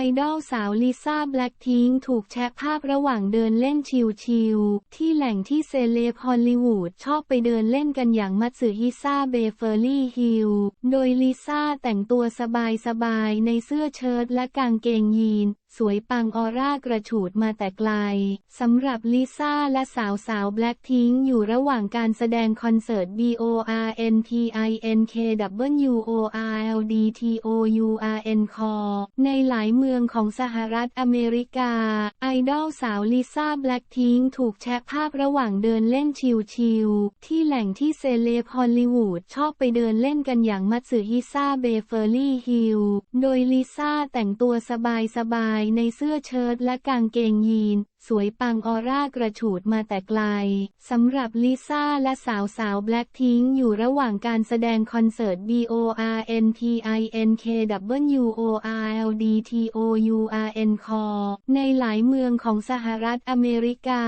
ไอดอลสาวลิซ่าแบล็คทิงถูกแชะภาพระหว่างเดินเล่นชิลๆที่แหล่งที่เซเลบฮอลลีวูดชอบไปเดินเล่นกันอย่างมัตสึฮิซ่าเบเฟอร์ลี่ฮิลโดยลิซ่าแต่งตัวสบายๆในเสื้อเชิ้ตและกางเกงยีน สวยปังออร่ากระฉูดมาแต่ไกล สำหรับลิซ่าและสาวสาวแบล็คทิงอยู่ระหว่างการแสดงคอนเสิร์ต B O R N T I N K W O R L D T O U R N c o ในหลายเมืองของสหรัฐอเมริกา ไอดอลสาวลิซ่าแบล็คทิงถูกแชะภาพระหว่างเดินเล่นชิลๆที่แหล่งที่เซเลบฮอลลีวูดชอบไปเดินเล่นกันอย่างมัตสึฮิซ่าเบเฟอร์ลี่ฮิลโดยลิซ่าแต่งตัวสบายๆในเสื้อเชิ้ตและกางเกงยีนสวยปังออร่ากระฉูดมาแต่ไกล สำหรับลิซ่าและสาวสาวแบล็คทิงอยู่ระหว่างการแสดงคอนเสิร์ต B O R N T I N K W O R L D T O U R N คอในหลายเมืองของสหรัฐอเมริกา